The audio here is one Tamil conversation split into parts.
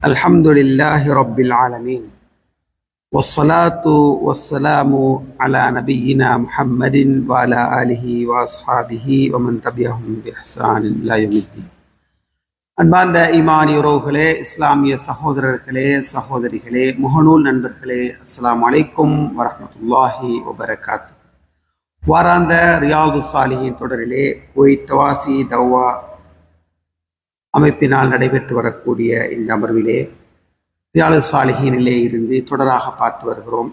الحمد لله رب العالمين والصلاة والسلام على نبينا محمد وعلى آله وأصحابه ومن تبعهم بإحسان إلى يوم الدين அன்பார்ந்த ஈமானி உறவுகளே இஸ்லாமிய சகோதரர்களே சகோதரிகளே முகநூல் நண்பர்களே அஸ்ஸலாமு அலைக்கும் வரஹ்மத்துல்லாஹி வபரகாத்து வாராந்த ரியாது சாலியின் தொடரிலே போய் தவாசி தவ்வா அமைப்பினால் நடைபெற்று வரக்கூடிய இந்த அமர்விலே ரியாலு சாலிஹீனிலே இருந்து தொடராக பார்த்து வருகிறோம்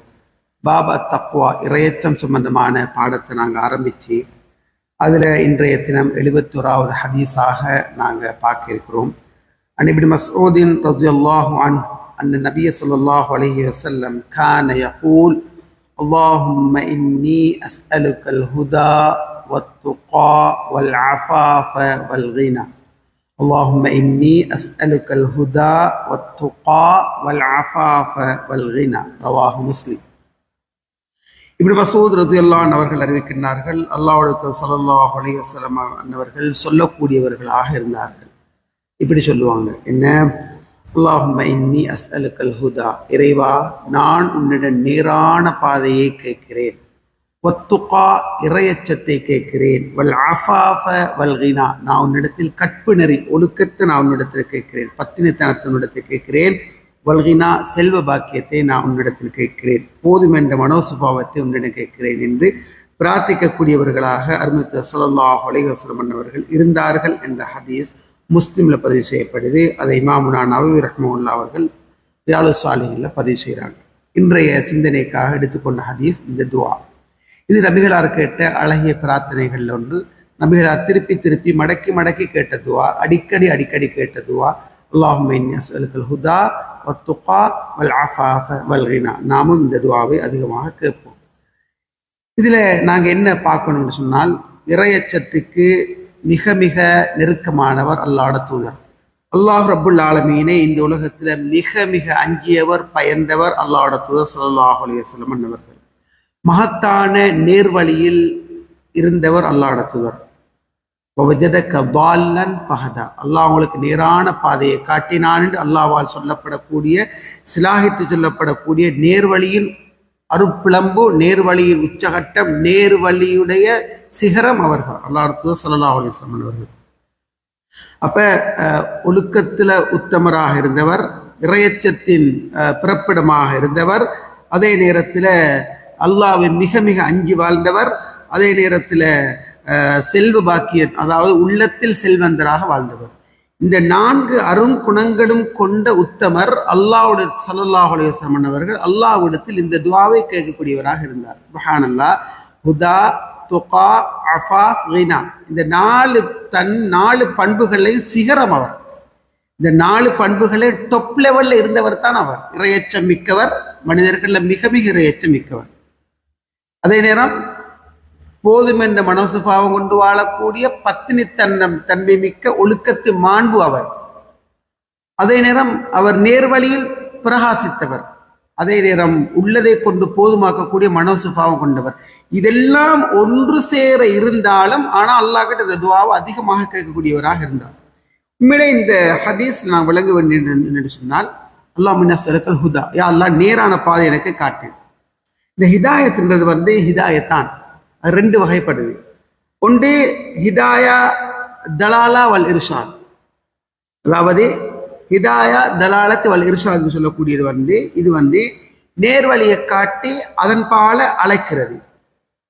பாபா தக்வா இரையச்சம் சம்பந்தமான பாடத்தை நாங்கள் ஆரம்பித்து அதில் இன்றைய தினம் எழுபத்தோராவது ஹதீஸாக நாங்கள் பார்க்க இருக்கிறோம் அன்னிபின் மசூதின் ரஜியல்லாஹு அன் அன் நபிய ஸல்லல்லாஹு அலைஹி வஸல்லம் கான யகூல் اللهم إني أسألك الهدى والتقى والعفاف والغنى اللهم إني أسألك الهدى والتقى والعفاف والغنى رواه مسلم இப்படி மசூத் ரதியுல்லான் அவர்கள் அறிவிக்கின்றார்கள் அல்லாஹ் சல்லாஹ் அலையம் அன்னவர்கள் சொல்லக்கூடியவர்களாக இருந்தார்கள் இப்படி சொல்லுவாங்க என்ன அல்லாஹும்ம இன்னி அஸ்அலுக்கல் ஹுதா இறைவா நான் உன்னிடம் நேரான பாதையை கேட்கிறேன் ஒத்துகா இறையச்சத்தை கேட்கிறேன். வல் ஆஃபாஃப வல்கினா நான் உன்னிடத்தில் கற்பு நெறி ஒழுக்கத்தை நான் உன்னிடத்தில் கேட்கிறேன். பத்தினித்தனத்தினிடத்தில் கேட்கிறேன். வல்கினா செல்வ பாக்கியத்தை நான் உன்னிடத்தில் கேட்கிறேன். போதும் என்ற மனோசுபாவத்தை உன்னிடம் கேட்கிறேன் என்று பிரார்த்திக்கக்கூடியவர்களாக அருமித்த சல்லாஹ் அலைஹஸ்லம் அவர்கள் இருந்தார்கள் என்ற ஹதீஸ் முஸ்லீமில் பதிவு செய்யப்படுது. அதை இமாமுனா நவீர் ரஹ்மல்லா அவர்கள் ரியாலு சாலிகளில் பதிவு செய்கிறாங்க இன்றைய சிந்தனைக்காக எடுத்துக்கொண்ட ஹதீஸ் இந்த துவா. இது நபிகளார் கேட்ட அழகிய பிரார்த்தனைகள்ல ஒன்று. நபிகளார் திருப்பி திருப்பி மடக்கி மடக்கி கேட்டதுவா அடிக்கடி அடிக்கடி கேட்டதுவா துவா. ஹுதா வத்துகா வல் ஆஃபாஃப வல்கினா நாமும் இந்த துவாவை அதிகமாக கேட்போம். இதில் நாங்கள் என்ன பார்க்கணும்னு சொன்னால் இறையச்சத்துக்கு மிக மிக நெருக்கமானவர் அல்லாட தூதர். அல்லாஹ் ரபுல் ஆலமீனை இந்த உலகத்தில் மிக மிக அஞ்சியவர் பயந்தவர் அல்லாட தூதர் சல்லாஹ் அலையம் அன்னவர்கள் மகத்தான நேர்வழியில் இருந்தவர் அல்லாஹோட தூதர் ஃபஹதா. அல்லாஹ் அவங்களுக்கு நேரான பாதையை காட்டினான் என்று அல்லாவால் சொல்லப்படக்கூடிய சிலாகித்து சொல்லப்படக்கூடிய நேர்வழியின் அருப்பிளம்பு நேர்வழியின் உச்சகட்டம் நேர்வழியுடைய சிகரம் அவர் தான் அல்லாஹ் சல்லா அலிஸ்லாமன் அவர்கள். அப்ப ஒழுக்கத்துல உத்தமராக இருந்தவர் இறையச்சத்தின் பிறப்பிடமாக இருந்தவர் அதே நேரத்தில் அல்லாவை மிக மிக அஞ்சி வாழ்ந்தவர் அதே நேரத்தில் செல்வ பாக்கிய அதாவது உள்ளத்தில் செல்வந்தராக வாழ்ந்தவர். இந்த நான்கு அருங்குணங்களும் கொண்ட உத்தமர் அல்லாவுடைய சல்லாஹ் அலையம் அவர்கள் அல்லாவிடத்தில் இந்த துவாவை கேட்கக்கூடியவராக இருந்தார். சுபஹானல்லா. ஹுதா துகா அஃபா ரீனா இந்த நாலு தன் நாலு பண்புகளையும் சிகரம் அவர். இந்த நாலு பண்புகளை டொப் லெவலில் இருந்தவர் தான் அவர். இரையச்சம் மிக்கவர் மனிதர்களில் மிக மிக இரையச்சம் மிக்கவர். அதே நேரம் போதும் என்ற மனோசுபாவம் கொண்டு வாழக்கூடிய பத்தினி தன்னம் தன்மை மிக்க ஒழுக்கத்து மாண்பு அவர். அதே நேரம் அவர் நேர்வழியில் பிரகாசித்தவர். அதே நேரம் உள்ளதை கொண்டு போதுமாக்கக்கூடிய மனோசுபாவம் கொண்டவர். இதெல்லாம் ஒன்று சேர இருந்தாலும் ஆனால் அல்லாஹ் கிட்ட இந்த துவாவை அதிகமாக கேட்கக்கூடியவராக இருந்தார். உண்மையிலே இந்த ஹதீஸ் நான் விளங்க வேண்டிய என்று சொன்னால் அல்லாஹ் மின்னா செருக்கல் ஹுதா. யா அல்லா நேரான பாதை எனக்கு காட்டு. இந்த ஹிதாயத்ன்றது வந்து ஹிதாயத்தான். ரெண்டு வகைப்படுது. ஒன்று ஹிதாயா தலாலா வல் இர்ஷாத். அதாவது ஹிதாயா தலாலத்து வல் இர்ஷாத் சொல்லக்கூடியது வந்து இது வந்து நேர்வழியை காட்டி அதன் பால அழைக்கிறது.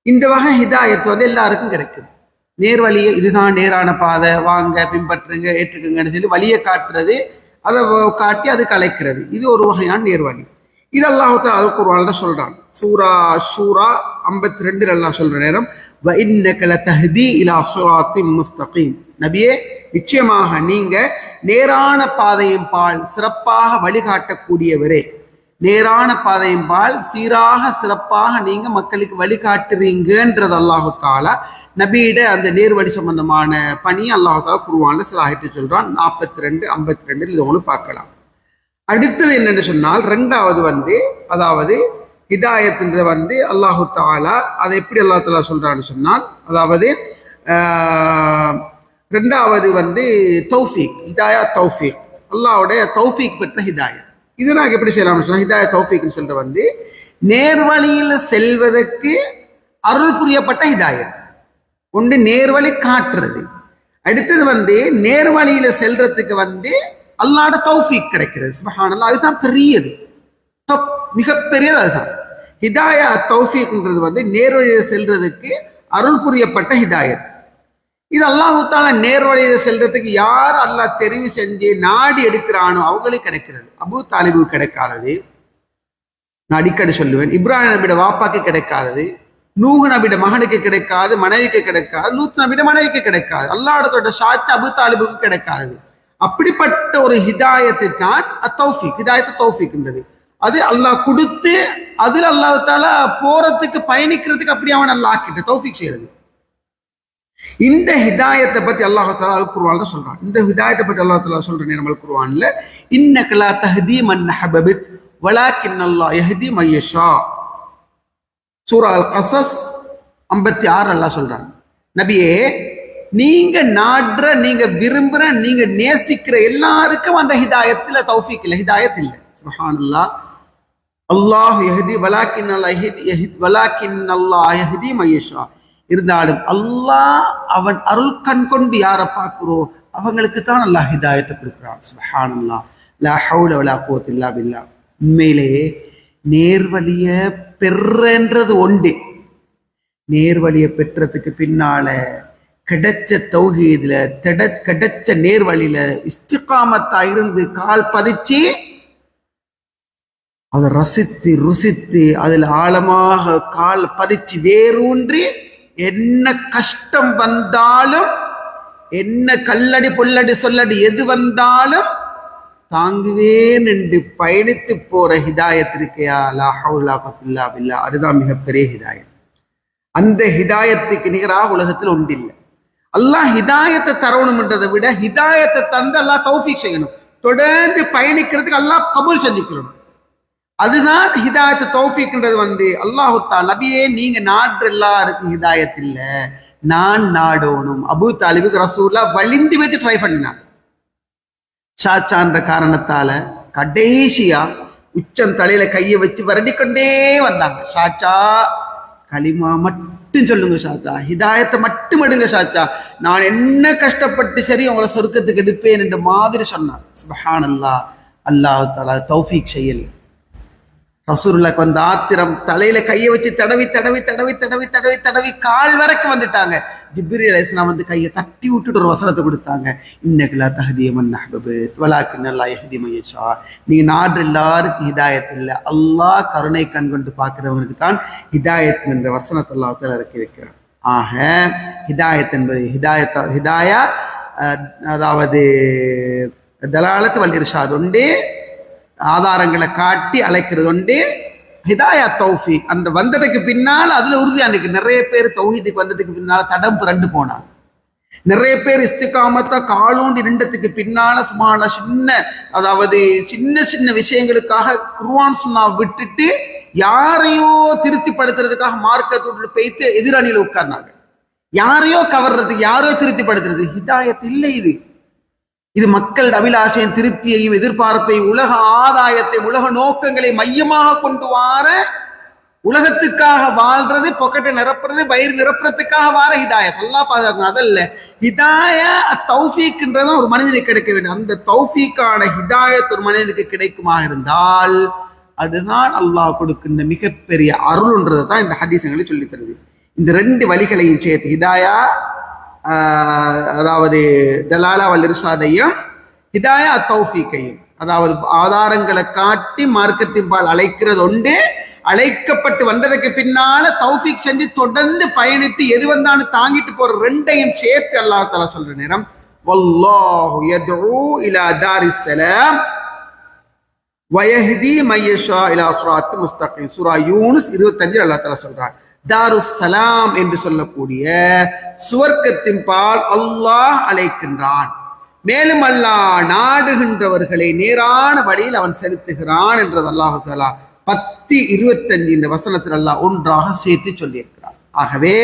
இந்த வகை ஹிதாயத்து வந்து எல்லாருக்கும் கிடைக்கும். நேர்வழியை இதுதான் நேரான பாதை வாங்க பின்பற்றுங்க ஏற்றுக்குங்கன்னு சொல்லி வழியை காட்டுறது அதை காட்டி அது கலைக்கிறது இது ஒரு வகையான நேர்வழி. இது அல்லாஹால அல் குர்வான்ல சொல்றான். சூரா ஷூரா ஐம்பத்தி ரெண்டு எல்லாம் சொல்ற நேரம் முஸ்தகீம். நபியே நிச்சயமாக நீங்க நேரான பாதையின் பால் சிறப்பாக வழிகாட்டக்கூடியவரே. நேரான பாதையின் பால் சீராக சிறப்பாக நீங்க மக்களுக்கு வழிகாட்டுறீங்கன்றது அல்லாஹு தாலா நபியிட அந்த நேர்வழி சம்பந்தமான பணி அல்லாஹு தாலா குருவான்ல சிலாகிட்டு சொல்றான். நாற்பத்தி ரெண்டு ஐம்பத்தி ரெண்டு இது ஒன்று பார்க்கலாம். அடுத்தது என்னென்னு சொன்னால் ரெண்டாவது வந்து அதாவது ஹிதாயத்துன்றது வந்து அல்லாஹு தாலா அதை எப்படி அல்லா தாலா சொல்கிறான்னு சொன்னால் அதாவது ரெண்டாவது வந்து தௌஃபீக் ஹிதாயா தௌஃபீக் அல்லாவுடைய தௌஃபீக் பெற்ற ஹிதாயத். இது நாங்கள் எப்படி செய்யலாம்னு சொன்னால் ஹிதாயத் தௌஃபீக்னு சொல்லிட்டு வந்து நேர்வழியில் செல்வதற்கு அருள் புரியப்பட்ட ஹிதாயத். ஒன்று நேர்வழி காட்டுறது. அடுத்தது வந்து நேர்வழியில் செல்றதுக்கு வந்து அல்லாட தௌஃபிக் கிடைக்கிறது. சுபஹானல்லாஹ் அதுதான் பெரியது. top, மிகப்பெரியது அதுதான். ஹிதாயா தௌஃபிக்ன்றது வந்து நேர்வழியில் செல்றதுக்கு அருள் புரியப்பட்ட ஹிதாயத். இது அல்லாஹுத்தால நேர்வழியில் செல்றதுக்கு யார் அல்லாஹ் தெரிவு செஞ்சு நாடி எடுக்கிறானோ அவங்களுக்கு கிடைக்கிறது. அபு தாலிபு கிடைக்காதது. நான் அடிக்கடி சொல்லுவேன் இப்ராஹிம் நபியோட வாப்பாக்கு கிடைக்காதது. நூஹ் நபியோட மகனுக்கு கிடைக்காது மனைவிக்கு கிடைக்காது லூத் நபியோட மனைவிக்கு கிடைக்காது. அல்லாடத்தோட சாட்சி அபு தாலிபுக்கு கிடைக்காது அப்படிப்பட்ட ஒரு ஹிதாயத்தை தான் அத்தௌஃபிக் ஹிதாயத்து தௌஃபிக்ன்றது அது அல்லாஹ் கொடுத்து அதில் அல்லாஹால போறதுக்கு பயணிக்கிறதுக்கு அப்படி அவன் அல்லாஹ் ஆக்கிட்ட தௌஃபிக் செய்யறது. இந்த ஹிதாயத்தை பத்தி அல்லாஹ் தாலா அல் குர்வான்ல சொல்றான். இந்த ஹிதாயத்தை பத்தி அல்லாஹ் தாலா சொல்ற நேரம் அல் இன்ன கலா தஹதி மன் ஹபபித் வலாக்கின் அல்லாஹ் யஹதி மையஷா சூரா அல் கசஸ் ஐம்பத்தி ஆறு அல்லாஹ் சொல்றான். நபியே நீங்க நாடுற நீங்க விரும்புற நீங்க நேசிக்கிற எல்லாருக்கும் அந்த ஹிதாயத்துல தௌஃபிக் இல்லை. ஹிதாயத் இல்லை. சுஹானல்லா அல்லாஹ் எஹதி வலாக்கின் அல்லாஹ் யஹதி யஹி- வலாக்கின் அல்லாஹ் எஹதி மையஷா இருந்தாலும் அல்லாஹ் அவன் அருள் கண் கொண்டு யாரை பார்க்கிறோ அவங்களுக்கு தான் அல்லாஹ் ஹிதாயத்தை கொடுக்குறான். சுஹானல்லா லா ஹவுல வலா கோத் இல்லா பில்லா. உண்மையிலே நேர்வழிய பெறன்றது ஒன்று நேர்வழியை பெற்றதுக்கு பின்னால கிடைச்ச தௌஹீதுல திட கிடைச்ச நேர்வழியில இஸ்திகாமத்தா இருந்து கால் பதிச்சு அதை ரசித்து ருசித்து அதில் ஆழமாக கால் பதிச்சு வேரூன்றி என்ன கஷ்டம் வந்தாலும் என்ன கல்லடி பொல்லடி சொல்லடி எது வந்தாலும் தாங்குவேன் என்று பயணித்து போற ஹிதாயத் இருக்கையா லா பத்துல்லா பில்லா. அதுதான் மிகப்பெரிய ஹிதாயம் அந்த ஹிதாயத்துக்கு நிகராக உலகத்தில் ஒன்றில்லை. அல்லாஹ் ஹிதாயத்தை தரணும்ன்றதை விட ஹிதாயத்தை தந்து அல்லாஹ் தௌஃபிக் செய்யணும். தொடர்ந்து பயணிக்கிறதுக்கு அல்லாஹ் கபூல் செஞ்சுக்கணும் அதுதான் ஹிதாயத்து தௌஃபிக்ன்றது வந்து அல்லாஹுத்தா நபியே நீங்க நாடுற எல்லாருக்கும் ஹிதாயத் இல்ல. நான் நாடோணும். அபு தாலிபுக்கு ரசூல்லா வலிந்து வச்சு ட்ரை பண்ணினான். சாச்சான்ற காரணத்தால கடைசியா உச்சம் தலையில கையை வச்சு வருடிக்கொண்டே வந்தாங்க. சாச்சா களிமா மட்டும் சொல்லுங்க சாத்தா ஹிதாயத்தை மட்டும் எடுங்க சாத்தா நான் என்ன கஷ்டப்பட்டு சரி உங்களை சொர்க்கத்துக்கு எடுப்பேன் என்ற மாதிரி சொன்னான் சுபஹானல்லாஹ் அல்லாஹ் தலா தௌஃபீக் செய்யல ரசூலுல்லாக்கு வந்த ஆத்திரம் தலையில கையை வச்சு தடவி தடவி தடவி தடவி தடவி தடவி கால் வரைக்கும் வந்துட்டாங்க. ஜிப்ரி அலைஹிஸ்ஸலாம் வந்து கையை தட்டி விட்டுட்டு ஒரு வசனத்தை கொடுத்தாங்க. இன்னக்குலா தஹதியமன் மன் அஹ்பபு வலாக்கின் அல்லா எஹதி மையஷா நீ நாடு எல்லாருக்கும் ஹிதாயத் இல்லை. அல்லாஹ் கருணை கண் கொண்டு பார்க்கிறவனுக்கு தான் ஹிதாயத் என்ற வசனத்தை அல்லாஹ் இறக்கி வைக்கிறான். ஆக ஹிதாயத் என்பது ஹிதாயத் ஹிதாயா அதாவது தலாலத்து வல்லிருஷாத் உண்டு ஆதாரங்களை காட்டி அழைக்கிறது உண்டு. ஹிதாயா தௌஃபி அந்த வந்ததுக்கு பின்னால் அதில் உறுதியாக இருக்கு நிறைய பேர் தௌஹீதுக்கு வந்ததுக்கு பின்னால் தடம் புரண்டு போனாங்க. நிறைய பேர் இஸ்துக்காமத்தை காலூண்டி நின்றதுக்கு பின்னால சுமான சின்ன அதாவது சின்ன சின்ன விஷயங்களுக்காக குர்ஆன் சுண்ணா விட்டுட்டு யாரையோ திருப்திப்படுத்துறதுக்காக மார்க்கத்தோடு பெய்த்து எதிரணியில் உட்கார்ந்தாங்க. யாரையோ கவர்றதுக்கு யாரையோ திருப்திப்படுத்துறது ஹிதாயத் இல்லை இது. இது மக்கள் அபிலாஷையின் திருப்தியையும் எதிர்பார்ப்பையும் உலக ஆதாயத்தை உலக நோக்கங்களை மையமாக கொண்டு வார உலகத்துக்காக வாழ்றது பொக்கெட்டை நிரப்புறது வயிறு நிரப்புறதுக்காக வார ஹிதாயத். நல்லா பாதுகாக்கணும். அதல்ல ஹிதாய தௌஃபீக்ன்றது ஒரு மனிதனுக்கு கிடைக்க வேண்டும். அந்த தௌஃபீக்கான ஹிதாயத் ஒரு மனிதனுக்கு கிடைக்குமா இருந்தால் அதுதான் அல்லாஹ் கொடுக்கின்ற மிகப்பெரிய அருள்ன்றதை தான் இந்த ஹதீசங்களை சொல்லித்தருது. இந்த ரெண்டு வழிகளையும் சேர்த்து ஹிதாயா அதாவது தலாலா வல்லிருசாதையும் ஹிதாயா தௌஃபீக்கையும் அதாவது ஆதாரங்களை காட்டி மார்க்கத்தின்பால் அழைக்கிறது உண்டு. அழைக்கப்பட்டு வந்ததுக்கு பின்னால தௌஃபீக் செஞ்சு தொடர்ந்து பயணித்து எது வந்தாலும் தாங்கிட்டு போற ரெண்டையும் சேர்த்து அல்லாஹ் தஆலா சொல்ற நேரம் வல்லாஹு யதுஉ இலா தாரிஸ் ஸலாம் வயஹ்தி மையஷா இலா சிராத்தி முஸ்தகீம். சூரா யூனுஸ் 25 அல்லாஹ் சொல்றான் தாரு சலாம் என்று சொல்லக்கூடிய சுவர்க்கத்தின் பால் அல்லாஹ் அழைக்கின்றான். மேலும் அல்லாஹ் நாடுகின்றவர்களை நேரான வழியில் அவன் செலுத்துகிறான் என்றது அல்லாஹு தாலா பத்து இருபத்தஞ்சு இந்த வசனத்தில் அல்லாஹ் ஒன்றாக சேர்த்து சொல்லியிருக்கிறான். ஆகவே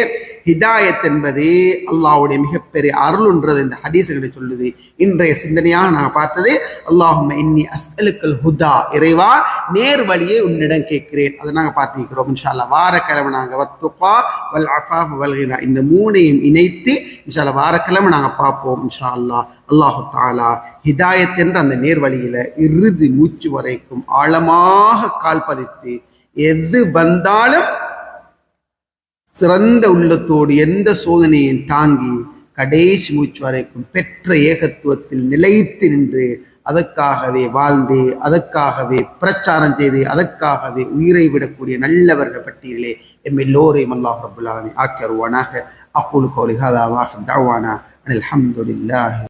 ஹிதாயத் என்பது அல்லாஹ்வுடைய மிகப்பெரிய அருள்ன்றது இந்த ஹதீசுகளை சொல்லுது. இன்றைய சிந்தனையாக நாங்கள் பார்த்தது அல்லாஹும் இன்னி அஸ்அலுக்கல் ஹுதா இறைவா நேர் வழியை உன்னிடம் கேட்கிறேன் அதை நாங்கள் பார்த்துக்கிறோம் இன்ஷா வாரக்கிழமை நாங்கள் வத்துப்பா வல் அஃபாஃப் வல்கினா இந்த மூணையும் இணைத்து இன்ஷா வாரக்கிழமை நாங்கள் பார்ப்போம் இன்ஷா அல்லாஹ் அல்லாஹு தாலா ஹிதாயத் என்ற அந்த நேர் வழியில இறுதி மூச்சு வரைக்கும் ஆழமாக கால் பதித்து எது வந்தாலும் சிறந்த உள்ளத்தோடு எந்த சோதனையும் தாங்கி கடைசி மூச்சு வரைக்கும் பெற்ற ஏகத்துவத்தில் நிலைத்து நின்று அதற்காகவே வாழ்ந்து அதற்காகவே பிரச்சாரம் செய்து அதற்காகவே உயிரை விடக்கூடிய நல்லவர்கள் பட்டியலே எம் எல்லோரையும் அல்லாஹ் ரபுல்லாலமி ஆக்கியருவானாக அக்குல் கோலி ஹதா வாஹம் தாவானா அஹமதுல்லாஹி